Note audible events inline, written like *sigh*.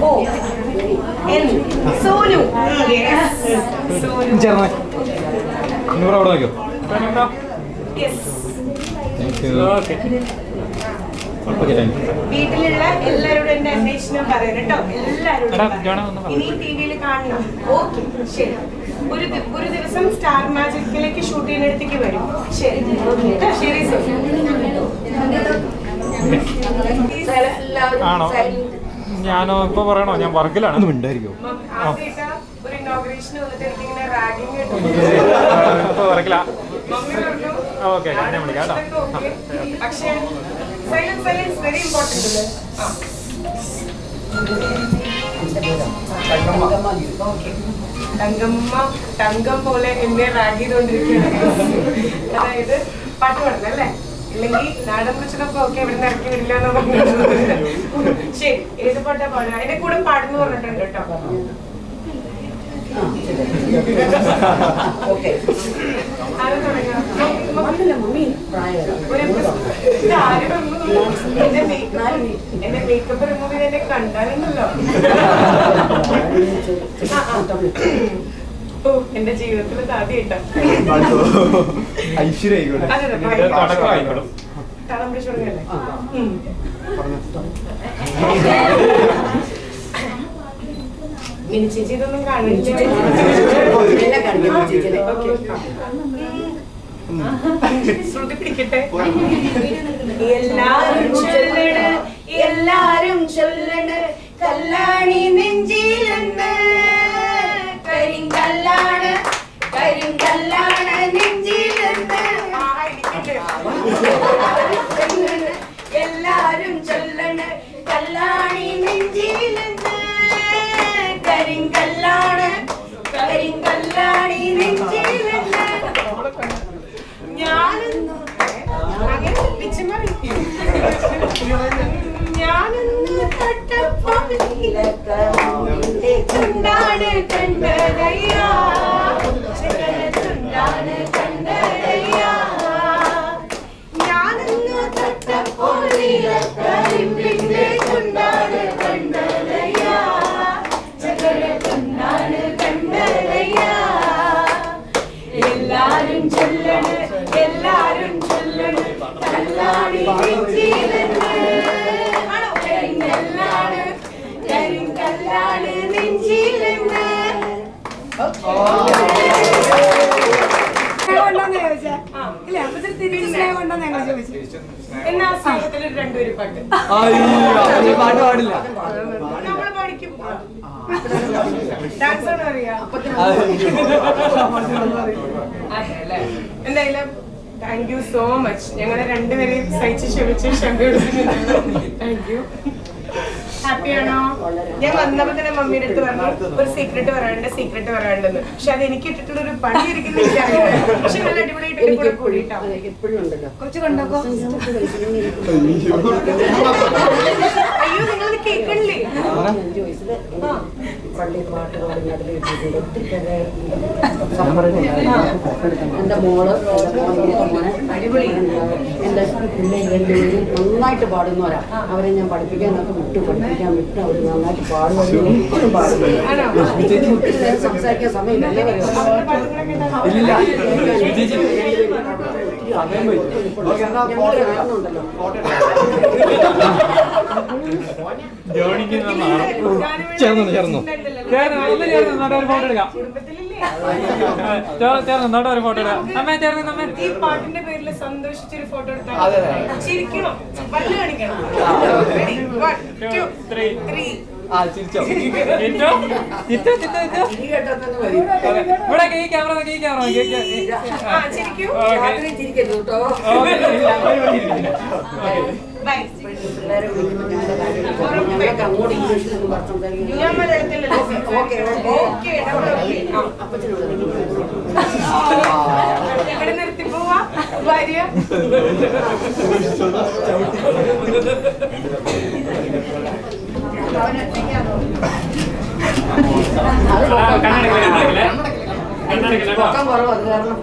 ഓ എൻ സോനു. സോനു ചേർന്നേ ഇന്നിവിടെ അവിടെ ഓക്കെ വീട്ടിലുള്ള എല്ലാവരോടും എന്റെ അന്വേഷണം പറയണം കേട്ടോ പറ. ഇനി ടി വിയിൽ കാണണം ഓക്കെ ശരി ഒരു ഒരു ദിവസം സ്റ്റാർ മാജിക്കിലേക്ക് ഷൂട്ട് ചെയ്യുന്നിടത്തേക്ക് വരും ശരി ശരി സർ ആണോ ഞാനോ ഇപ്പൊ പറയണോ? ഞാൻ വർക്കിലാണ് മിണ്ടായിരിക്കും? ഇപ്പൊ വർക്കിലാ ഓക്കെ ഞാൻ വിളിക്കാം കേട്ടോ. തങ്കമ്മ തങ്കം പോലെ എന്നെ റാഗ് ചെയ്തുകൊണ്ടിരിക്കുകയാണ് അതായത് പാട്ട് പാടുന്നത് അല്ലേ? ഇല്ലെങ്കിൽ നാടൻ പ്രശ്നമൊക്കെ ഓക്കെ ഇവിടെ നിന്ന് ഇറക്കി വിടില്ല എന്ന് പറഞ്ഞു ശരി ഏത് പാട്ടാ പാടുക എന്റെ കൂടെ പാടുന്നു പറഞ്ഞിട്ടുണ്ട് കേട്ടോ എന്റെ മേക്കപ്പ് റിമൂവ് ചെയ്ത് എന്നെ കണ്ടാലുണ്ടല്ലോ എന്റെ ജീവിതത്തിൽ ഇത് ആദ്യമായിട്ടാ ഐശ്വര്യ അതെ അതെ ഇത് തുടക്കം ആയിക്കോളും താളം പിടിച്ചു തുടങ്ങല്ലേ മിനി ചേച്ചി ഇതൊന്നും കാണില്ല. ശ്രുതി പിടിക്കട്ടെ. എല്ലാരും ചൊല്ലണ് എല്ലാരും ചൊല്ലണ്. കല്ലാണി നെഞ്ചിലുണ്ട് ചുണ്ടാണ് കണ്ടതയ്യാ. ചുണ്ടാണ് കണ്ടതയ്യാ. ഞാനെന്ന് തൊട്ടപ്പോൾ കരിമ്പിന്റെ എന്നാ സ്നേഹത്തിൽ രണ്ടുപേര് പാട്ട് പാട്ട് പാടില്ല നമ്മൾ പഠിക്കും ഡാൻസ് ആണ് അറിയാം അതെല്ലേ? എന്തായാലും താങ്ക് യു സോ മച്ച് ഞങ്ങളെ രണ്ടുപേരെയും സഹിച്ച് ക്ഷമിച്ച് ക്ഷമ താങ്ക് യു ഹാപ്പി ആണോ ഞാൻ വന്നപ്പോ തന്നെ മമ്മിയുടെ അടുത്ത് പറഞ്ഞു ഒരു സീക്രട്ട് പറയാനുണ്ട് സീക്രട്ട് പറയാനുണ്ടെന്ന്. പക്ഷെ അത് എനിക്ക് ഇട്ടിട്ടുള്ള ഒരു പണി ഇരിക്കുന്ന പക്ഷെ നല്ല അടിപൊളിയായിട്ട് കൂടിയിട്ടോ. കുറച്ച് കൊണ്ടോക്കോ. അയ്യോ നിങ്ങൾ കേൾക്കണില്ലേ? എന്റെ മോൾ അടിപൊളി. എന്റെ പിള്ളേർ രണ്ടുപേരും നന്നായിട്ട് പാടുന്നവരാ. അവരെ ഞാൻ പഠിപ്പിക്കാനൊക്കെ വിട്ടു പഠിപ്പിക്കാൻ വിട്ടു. അവർ നന്നായിട്ട് പാടുകയും ഇപ്പോഴും പാടുന്നു സംസാരിക്കാൻ സമയമില്ല. ഒത്തിരി അവരുടെ ചേർന്നോ, ചേർന്നോ? ചേർന്ന്. ഒന്ന് ചേർന്ന്. നട്ടോ ഒരു ഫോട്ടോ എടുക്കാം? ചേർന്ന് ചേർന്ന് നട്ടോ ഒരു ഫോട്ടോ എടുക്കാം. അമ്മ ചേർന്ന് അമ്മേ. ഈ പാട്ടിന്റെ പേരിൽ സന്തോഷിച്ചൊരു ഫോട്ടോ എടുത്താൽ ചിരിക്കണം. പല്ല് കാണിക്കണം. തന്നെ മതി. ഇവിടെ ഈ ക്യാമറ ഈ ക്യാമറ. കേട്ടോ. *laughs* പിള്ളേരെ ഞങ്ങൾക്ക് അങ്ങോട്ട് പറഞ്ഞു സംസാരിക്കും ഞാൻ മലയാളത്തിലല്ലേ ഓക്കെ ഓക്കെ. അപ്പച്ചനോട് നിർത്തി പോവാ ഭാര്യ പൊക്കം കുറവ് അത് കാരണം